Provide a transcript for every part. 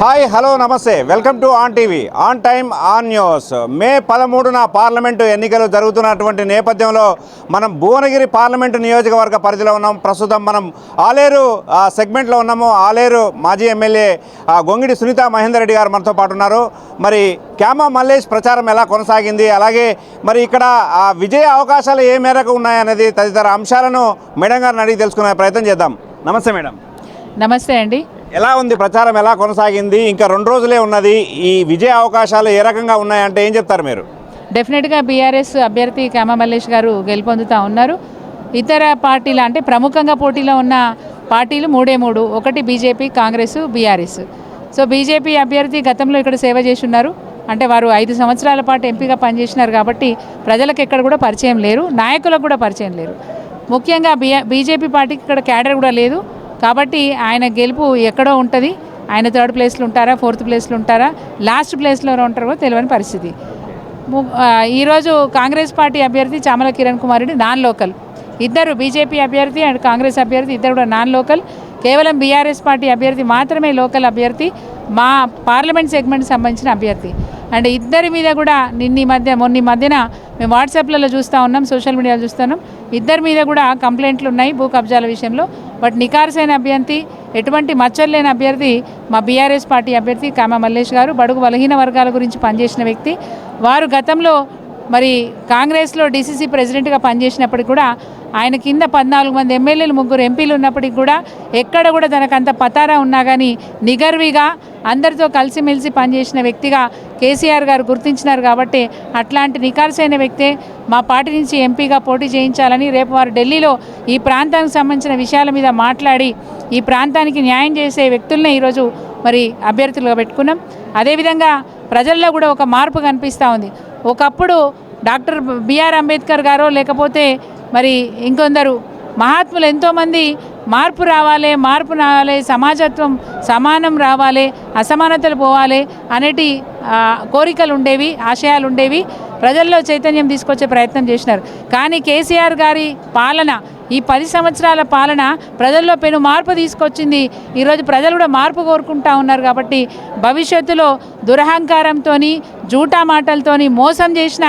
Hi hello నమస్తే. Welcome to On TV. On time on news. May పదమూడున parliament ఎన్నికలు జరుగుతున్నటువంటి నేపథ్యంలో మనం భువనగిరి పార్లమెంటు నియోజకవర్గ పరిధిలో ఉన్నాం. ప్రస్తుతం మనం ఆలేరు సెగ్మెంట్లో ఉన్నాము. ఆలేరు మాజీ ఎమ్మెల్యే గొంగిడి సునీత మహేందర్ రెడ్డి గారు మనతో పాటు ఉన్నారు. మరి క్యామా మల్లేష్ ప్రచారం ఎలా కొనసాగింది? అలాగే మరి ఇక్కడ ఆ, విజయ అవకాశాలు ఏ మేరకు ఉన్నాయనేది తదితర అంశాలను మేడం గారిని అడిగి తెలుసుకునే ప్రయత్నం చేద్దాం. నమస్తే మేడం. నమస్తే అండి. ఎలా ఉంది? ప్రచారం ఎలా కొనసాగింది? ఇంకా రెండు రోజులే ఉన్నది. ఈ విజయ అవకాశాలు ఏ రకంగా ఉన్నాయంటే ఏం చెప్తారు మీరు? డెఫినెట్గా బీఆర్ఎస్ అభ్యర్థి కామా మల్లేష్ గారు గెలుపొందుతూ ఉన్నారు. ఇతర పార్టీలు అంటే ప్రముఖంగా పోటీలో ఉన్న పార్టీలు మూడే మూడు. ఒకటి BJP Congress BRS so BJP అభ్యర్థి గతంలో ఇక్కడ సేవ చేసి ఉన్నారు అంటే వారు ఐదు సంవత్సరాల పాటు ఎంపీగా పనిచేసినారు కాబట్టి ప్రజలకు ఎక్కడ కూడా పరిచయం లేరు. నాయకులకు కూడా పరిచయం లేరు. ముఖ్యంగా బీ బీజేపీ పార్టీకి ఇక్కడ క్యాడర్ కూడా లేదు. కాబట్టి ఆయన గెలుపు ఎక్కడో ఉంటుంది. ఆయన థర్డ్ ప్లేస్లో ఉంటారా ఫోర్త్ ప్లేస్లో ఉంటారా లాస్ట్ ప్లేస్లో ఉంటారో తెలియని పరిస్థితి. ఈరోజు కాంగ్రెస్ పార్టీ అభ్యర్థి చామల కిరణ్ కుమార్ రెడ్డి నాన్ లోకల్. ఇద్దరు బీజేపీ అభ్యర్థి అండ్ కాంగ్రెస్ అభ్యర్థి ఇద్దరు కూడా నాన్ లోకల్. కేవలం బీఆర్ఎస్ పార్టీ అభ్యర్థి మాత్రమే లోకల్ అభ్యర్థి మా పార్లమెంట్ సెగ్మెంట్ సంబంధించిన అభ్యర్థి. అండ్ ఇద్దరి మీద కూడా నిన్న మధ్య మొన్న ఈ మధ్యన మేము వాట్సాప్లలో చూస్తూ ఉన్నాం సోషల్ మీడియాలో చూస్తున్నాం. ఇద్దరి మీద కూడా కంప్లైంట్లు ఉన్నాయి భూ కబ్జాల విషయంలో. బట్ నికార్సైన అభ్యర్థి ఎటువంటి మచ్చలు లేని అభ్యర్థి మా బీఆర్ఎస్ పార్టీ అభ్యర్థి కామ మల్లేష్ గారు బడుగు బలహీన వర్గాల గురించి పనిచేసిన వ్యక్తి. వారు గతంలో మరి కాంగ్రెస్లో డీసీసీ ప్రెసిడెంట్గా పనిచేసినప్పటికి కూడా ఆయన కింద పద్నాలుగు మంది ఎమ్మెల్యేలు ముగ్గురు ఎంపీలు ఉన్నప్పటికి కూడా ఎక్కడ కూడా తనకంత పతారా ఉన్నా కానీ నిగర్విగా అందరితో కలిసిమెలిసి పనిచేసిన వ్యక్తిగా కేసీఆర్ గారు గుర్తించినారు కాబట్టి అట్లాంటి నికార్సైన వ్యక్తే మా పార్టీ నుంచి ఎంపీగా పోటీ చేయించాలని రేపు వారు ఢిల్లీలో ఈ ప్రాంతానికి సంబంధించిన విషయాల మీద మాట్లాడి ఈ ప్రాంతానికి న్యాయం చేసే వ్యక్తులనే ఈరోజు మరి అభ్యర్థులుగా పెట్టుకున్నాం. అదేవిధంగా ప్రజల్లో కూడా ఒక మార్పు కనిపిస్తూ ఉంది. ఒకప్పుడు డాక్టర్ బిఆర్ అంబేద్కర్ గారో లేకపోతే మరి ఇంకొందరు మహాత్ములు ఎంతోమంది మార్పు రావాలి మార్పు రావాలి సమాజత్వం సమానం రావాలి అసమానతలు పోవాలి అనేటి కోరికలు ఉండేవి ఆశయాలు ఉండేవి ప్రజల్లో చైతన్యం తీసుకొచ్చే ప్రయత్నం చేసినారు. కానీ కేసీఆర్ గారి పాలన ఈ పది సంవత్సరాల పాలన ప్రజల్లో పెను మార్పు తీసుకొచ్చింది. ఈరోజు ప్రజలు కూడా మార్పు కోరుకుంటా ఉన్నారు కాబట్టి భవిష్యత్తులో దురహంకారంతో జూటా మాటలతోని మోసం చేసిన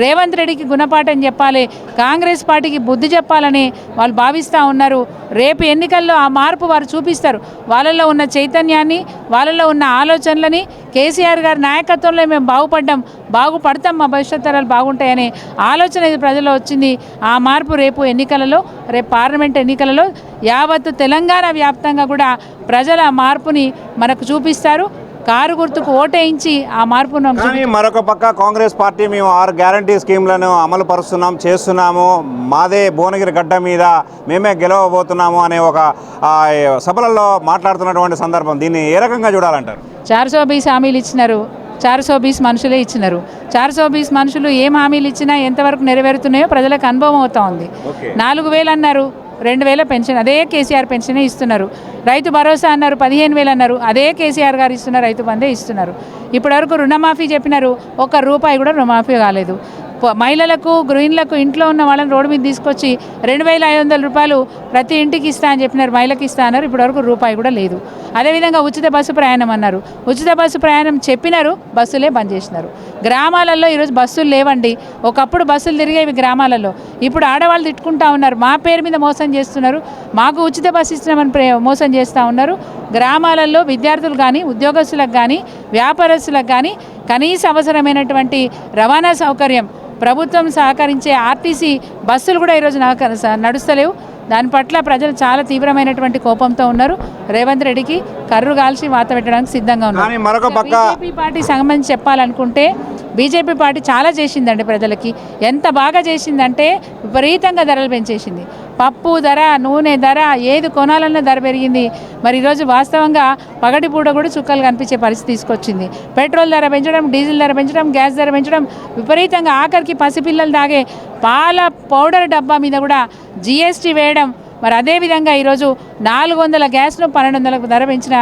రేవంత్ రెడ్డికి గుణపాఠం చెప్పాలి కాంగ్రెస్ పార్టీకి బుద్ధి చెప్పాలని వాళ్ళు భావిస్తూ ఉన్నారు. రేపు ఎన్నికల్లో ఆ మార్పు వారు చూపిస్తారు. వాళ్ళలో ఉన్న చైతన్యాన్ని వాళ్ళలో ఉన్న ఆలోచనలని కేసీఆర్ గారి నాయకత్వంలో మేము బాగుపడ్డాం బాగుపడతాం మా భవిష్యత్ తరాలు బాగుంటాయనే ఆలోచన ప్రజల్లో వచ్చింది. ఆ మార్పు రేపు ఎన్నికలలో రేపు పార్లమెంట్ ఎన్నికలలో యావత్తు తెలంగాణ వ్యాప్తంగా కూడా ప్రజల మార్పుని మనకు చూపిస్తారు. కారు గుర్తుకు ఓటేయించి ఆ మార్పును మరొక పక్క కాంగ్రెస్ పార్టీ మేము ఆరు గ్యారంటీ స్కీమ్లను అమలు పరుస్తున్నాం చేస్తున్నాము. మాదే భువనగిరి గడ్డ మీద మేమే గెలవబోతున్నాము అనే ఒక సభలలో మాట్లాడుతున్నటువంటి సందర్భం. దీన్ని ఏ రకంగా చూడాలంటారు? చార్ సో బీస్ హామీలు ఇచ్చినారు. చార్ సో బీస్ మనుషులే ఇచ్చినారు. చార్ సో బీస్ మనుషులు ఏం హామీలు ఇచ్చినా ఎంతవరకు నెరవేరుతున్నాయో ప్రజలకు అనుభవం అవుతా ఉంది. నాలుగు వేలు అన్నారు. రెండు వేల పెన్షన్ అదే కేసీఆర్ పెన్షనే ఇస్తున్నారు. రైతు భరోసా అన్నారు పదిహేను వేలు అన్నారు. అదే కేసీఆర్ గారు ఇస్తున్న రైతు బందే ఇస్తున్నారు. ఇప్పటివరకు రుణమాఫీ చెప్పినారు. ఒక్క రూపాయి కూడా రుణమాఫీ కాలేదు. మహిళలకు గృహిణులకు ఇంట్లో ఉన్న వాళ్ళని రోడ్డు మీద తీసుకొచ్చి రెండు వేల ఐదు వందల రూపాయలు ప్రతి ఇంటికి ఇస్తా అని చెప్పినారు. మహిళకి ఇస్తా అన్నారు. ఇప్పటివరకు రూపాయి కూడా లేదు. అదేవిధంగా ఉచిత బస్సు ప్రయాణం అన్నారు. ఉచిత బస్సు ప్రయాణం చెప్పినారు. బస్సులే బంద్ చేసినారు. గ్రామాలలో ఈరోజు బస్సులు లేవండి. ఒకప్పుడు బస్సులు తిరిగేవి గ్రామాలలో. ఇప్పుడు ఆడవాళ్ళు తిట్టుకుంటా ఉన్నారు. మా పేరు మీద మోసం చేస్తున్నారు. మాకు ఉచిత బస్సు ఇస్తున్నామని ప్రే మోసం చేస్తూ ఉన్నారు. గ్రామాలలో విద్యార్థులు కానీ ఉద్యోగస్తులకు కానీ వ్యాపారస్తులకు కానీ కనీస అవసరమైనటువంటి రవాణా సౌకర్యం ప్రభుత్వం సహకరించే ఆర్టీసీ బస్సులు కూడా ఈరోజు నడుస్తలేవు. దాని పట్ల ప్రజలు చాలా తీవ్రమైనటువంటి కోపంతో ఉన్నారు. రేవంత్ రెడ్డికి కర్రు కాల్చి వాత పెట్టడానికి సిద్ధంగా ఉన్నారు. మరొక పక్క బీజేపీ పార్టీ సంబంధించి చెప్పాలనుకుంటే బీజేపీ పార్టీ చాలా చేసిందండి ప్రజలకి. ఎంత బాగా చేసిందంటే విపరీతంగా ధరలు పెంచేసింది. పప్పు ధర నూనె ధర ఏది కొనాలన్న ధర పెరిగింది. మరి ఈరోజు వాస్తవంగా పగటిపూట కూడా చుక్కలు కనిపించే పరిస్థితి తీసుకొచ్చింది. పెట్రోల్ ధర పెంచడం డీజిల్ ధర పెంచడం గ్యాస్ ధర పెంచడం విపరీతంగా ఆఖరికి పసిపిల్లలు తాగే పాల పౌడర్ డబ్బా మీద కూడా జిఎస్టీ వేయడం. మరి అదేవిధంగా ఈరోజు నాలుగు వందల గ్యాస్ను పన్నెండు వందలకు ధర పెంచిన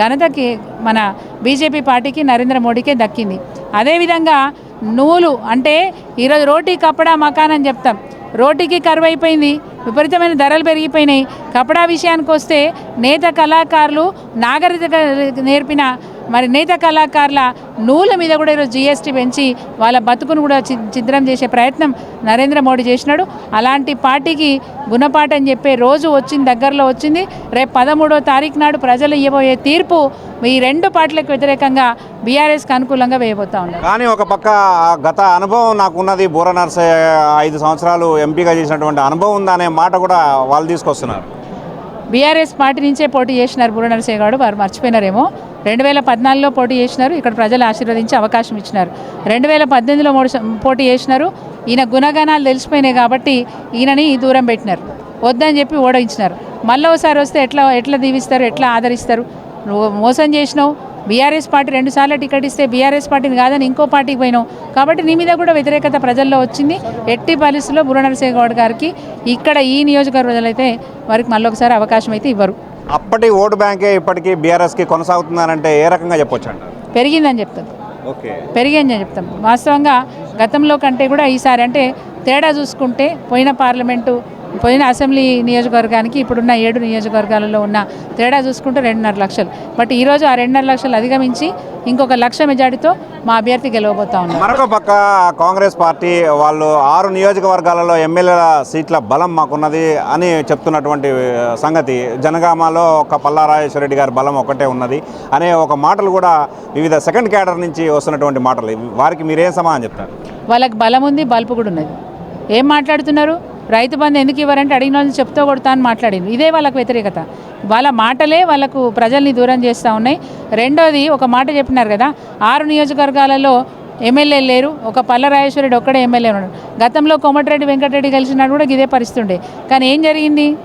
ఘనతకి మన బీజేపీ పార్టీకి నరేంద్ర మోడీకే దక్కింది. అదేవిధంగా నూలు అంటే ఈరోజు రోటీ కప్పడా మకాన్ అని చెప్తాం. రోటీకి కరువు అయిపోయింది విపరీతమైన ధరలు పెరిగిపోయినాయి. కపడా విషయానికి వస్తే నేత కళాకారులు నాగరికత నేర్పిన మరి నేత కళాకారుల నూల మీద కూడా ఈరోజు జిఎస్టీ పెంచి వాళ్ళ బతుకును కూడా చి- చేసే ప్రయత్నం నరేంద్ర మోడీ చేసినాడు. అలాంటి పార్టీకి గుణపాఠం చెప్పే రోజు వచ్చింది దగ్గరలో వచ్చింది. రేపు పదమూడో తారీఖు నాడు ప్రజలు ఇవ్వబోయే తీర్పు ఈ రెండు పార్టీలకు వ్యతిరేకంగా బీఆర్ఎస్కి అనుకూలంగా వేయబోతా ఉన్నారు. కానీ ఒక పక్క గత అనుభవం నాకు ఉన్నది బూర నర్సయ్య ఐదు సంవత్సరాలు ఎంపీగా చేసినటువంటి అనుభవం ఉందనే మాట కూడా వాళ్ళు తీసుకొస్తున్నారు. బీఆర్ఎస్ పార్టీ నుంచే పోటీ చేసినారు బుర్ర గౌడ్. వారు మర్చిపోయినారేమో. రెండు వేల పద్నాలుగులో పోటీ చేసినారు. ఇక్కడ ప్రజలు ఆశీర్వదించి అవకాశం ఇచ్చినారు. రెండు వేల పద్దెనిమిదిలో మూడు పోటీ చేసినారు. ఈయన గుణగణాలు తెలిసిపోయినాయి కాబట్టి ఈయనని దూరం పెట్టినారు. వద్దని చెప్పి ఓడించినారు. మళ్ళీ ఒకసారి వస్తే ఎట్లా ఎట్లా దీవిస్తారు ఎట్లా ఆదరిస్తారు? నువ్వు మోసం చేసినావు. బీఆర్ఎస్ పార్టీ రెండు సార్లు టికెట్ ఇస్తే బీఆర్ఎస్ పార్టీని కాదని ఇంకో పార్టీకి పోయినావు కాబట్టి నీ మీద కూడా వ్యతిరేకత ప్రజల్లో వచ్చింది. ఎట్టి పరిస్థితుల్లో నరసింహ గౌడ్ గారికి ఇక్కడ ఈ నియోజకవర్గ ప్రజలైతే వారికి మళ్ళీ ఒకసారి అవకాశం అయితే ఇవ్వరు. అప్పటి ఓటు బ్యాంకే ఇప్పటికీ బీఆర్ఎస్కి కొనసాగుతున్నారంటే ఏ రకంగా చెప్పొచ్చు అంటారు? పెరిగిందని చెప్తాం. ఓకే. పెరిగిందని చెప్తాం. వాస్తవంగా గతంలో కంటే కూడా ఈసారి అంటే తేడా చూసుకుంటే పోయిన పార్లమెంటు పోయిన అసెంబ్లీ నియోజకవర్గానికి ఇప్పుడున్న ఏడు నియోజకవర్గాలలో ఉన్న తేడా చూసుకుంటే రెండున్నర లక్షలు. బట్ ఈరోజు ఆ రెండున్నర లక్షలు అధిగమించి ఇంకొక లక్ష మెజార్టీతో మా అభ్యర్థి గెలవబోతా ఉన్నారు మరొక పక్క కాంగ్రెస్ పార్టీ వాళ్ళు ఆరు నియోజకవర్గాలలో ఎమ్మెల్యేల సీట్ల బలం మాకున్నది అని చెప్తున్నటువంటి సంగతి. జనగామలో ఒక పల్లారాజేశ్వర రెడ్డి గారి బలం ఒకటే ఉన్నది అనే ఒక మాటలు కూడా వివిధ సెకండ్ క్యాడర్ నుంచి వస్తున్నటువంటి మాటలు. వారికి మీరేం సమాధానం చెప్తారు? వాళ్ళకి బలం ఉంది బల్పు కూడా ఉన్నది. ఏం మాట్లాడుతున్నారు? రైతు బంధు ఎందుకు ఇవ్వరంటే అడిగిన వాళ్ళని చెప్తూ కొడతా అని మాట్లాడింది ఇదే వాళ్ళకు వ్యతిరేకత. వాళ్ళ మాటలే వాళ్ళకు ప్రజల్ని దూరం చేస్తూ ఉన్నాయి. రెండోది ఒక మాట చెప్పినారు కదా ఆరు నియోజకవర్గాలలో ఎమ్మెల్యే లేరు ఒక పల్ల రాజేశ్వరుడు ఒక్కడే ఎమ్మెల్యే ఉన్నాడు. గతంలో కోమటిరెడ్డి వెంకటరెడ్డి కలిసినాడు కూడా ఇదే పరిస్థితి ఉండే. కానీ ఏం జరిగింది?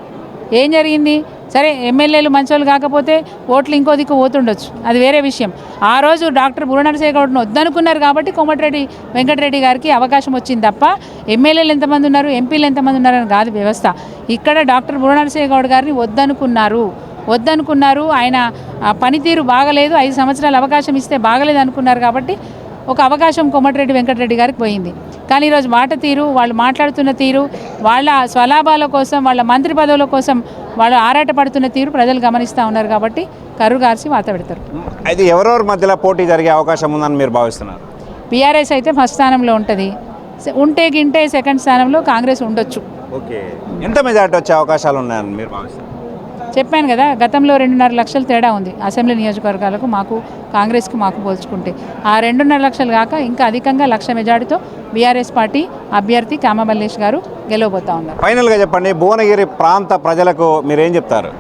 ఏం జరిగింది? సరే ఎమ్మెల్యేలు మంచోళ్ళు కాకపోతే ఓట్లు ఇంకో దిక్కు పోతుండొచ్చు. అది వేరే విషయం. ఆ రోజు డాక్టర్ బుర్రనరసయ్య గౌడ్ను వద్దనుకున్నారు కాబట్టి కోమటిరెడ్డి వెంకటరెడ్డి గారికి అవకాశం వచ్చింది తప్ప ఎమ్మెల్యేలు ఎంతమంది ఉన్నారు ఎంపీలు ఎంతమంది ఉన్నారని కాదు వ్యవస్థ. ఇక్కడ డాక్టర్ బురణశేఖర్ గౌడ్ గారిని వద్దనుకున్నారు. వద్దనుకున్నారు. ఆయన పనితీరు బాగలేదు. ఐదు సంవత్సరాలు అవకాశం ఇస్తే బాగలేదు అనుకున్నారు కాబట్టి ఒక అవకాశం కోమటిరెడ్డి వెంకటరెడ్డి గారికి పోయింది. కానీ ఈరోజు మాట తీరు వాళ్ళు మాట్లాడుతున్న తీరు వాళ్ళ స్వలాభాల కోసం వాళ్ళ మంత్రి పదవుల కోసం వాళ్ళు ఆరాటపడుతున్న తీరు ప్రజలు గమనిస్తూ ఉన్నారు కాబట్టి కర్రు గార్చి వాత పెడతారు. అయితే ఎవరెవరి మధ్యలో పోటీ జరిగే అవకాశం ఉందని మీరు భావిస్తున్నారు? బీఆర్ఎస్ అయితే ఫస్ట్ స్థానంలో ఉంటుంది. ఉంటే గింటే సెకండ్ స్థానంలో కాంగ్రెస్ ఉండొచ్చు. ఓకే. ఎంత మెజార్టీ వచ్చే అవకాశాలు ఉన్నాయని మీరు భావిస్తున్నారు? చెప్పాను కదా గతంలో రెండున్నర లక్షల తేడా ఉంది. అసెంబ్లీ నియోజకవర్గాలకు మాకు కాంగ్రెస్కి మాకు పోల్చుకుంటే. ఆ రెండున్నర లక్షలు కాక ఇంకా అధికంగా లక్ష మెజార్టీతో బీఆర్ఎస్ పార్టీ అభ్యర్థి కామమల్లేష్ గారు గెలవబోతా ఉన్నారు. ఫైనల్గా చెప్పండి భువనగిరి ప్రాంత ప్రజలకు మీరేం చెప్తారు?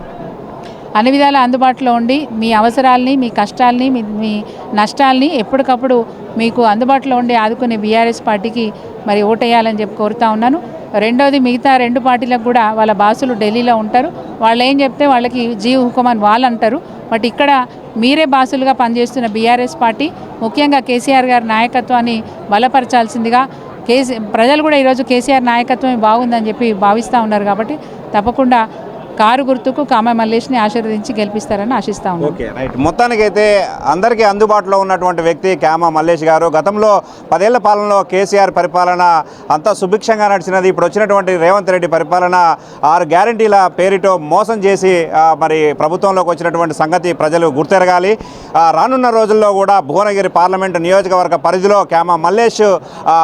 అన్ని విధాల అందుబాటులో ఉండి మీ అవసరాల్ని మీ కష్టాల్ని మీ మీ నష్టాల్ని ఎప్పటికప్పుడు మీకు అందుబాటులో ఉండి ఆదుకునే బీఆర్ఎస్ పార్టీకి మరి ఓటేయాలని చెప్పి కోరుతా ఉన్నాను. రెండోది మిగతా రెండు పార్టీలకు కూడా వాళ్ళ బాసులు ఢిల్లీలో ఉంటారు. వాళ్ళు ఏం చెప్తే వాళ్ళకి జీ హుకుం అని వాళ్ళు అంటారు. బట్ ఇక్కడ మీరే బాసులుగా పనిచేస్తున్న బీఆర్ఎస్ పార్టీ ముఖ్యంగా కేసీఆర్ గారి నాయకత్వాన్ని బలపరచాల్సిందిగా కేసీ ప్రజలు కూడా ఈరోజు కేసీఆర్ నాయకత్వం బాగుందని చెప్పి భావిస్తూ ఉన్నారు కాబట్టి తప్పకుండా కారు గుర్తుకు కామ మల్లేష్ని ఆశీర్వదించి గెలిపిస్తారని ఆశిస్తా ఉన్నాను మొత్తానికి అయితే మొత్తానికైతే అందరికీ అందుబాటులో ఉన్నటువంటి వ్యక్తి క్యామ మల్లేష్ గారు. గతంలో పదేళ్ళ పాలనలో కేసీఆర్ పరిపాలన అంతా సుభిక్షంగా నడిచినది. ఇప్పుడు వచ్చినటువంటి రేవంత్ రెడ్డి పరిపాలన ఆరు గ్యారంటీల పేరిటో మోసం చేసి మరి ప్రభుత్వంలోకి వచ్చినటువంటి సంగతి ప్రజలు గుర్తెరగాలి. రానున్న రోజుల్లో కూడా భువనగిరి పార్లమెంటు నియోజకవర్గ పరిధిలో క్యామ మల్లేష్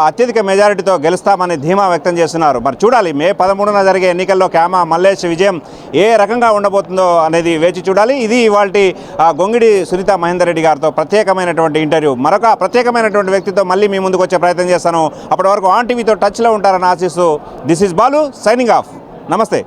అత్యధిక మెజారిటీతో గెలుస్తామని ధీమా వ్యక్తం చేస్తున్నారు. మరి చూడాలి మే పదమూడున జరిగే ఎన్నికల్లో క్యామ మల్లేష్ విజయం ఏ రకంగా ఉండబోతుందో అనేది వేచి చూడాలి. ఇది ఇవాళ గొంగిడి సునీత మహేందర్ రెడ్డి గారితో ప్రత్యేకమైనటువంటి ఇంటర్వ్యూ. మరొక ప్రత్యేకమైనటువంటి వ్యక్తితో మళ్ళీ మీ ముందుకు వచ్చే ప్రయత్నం చేస్తాను. అప్పటి వరకు ఆన్ టీవీతో టచ్లో ఉంటారని ఆశిస్తూ this is Balu signing off. నమస్తే.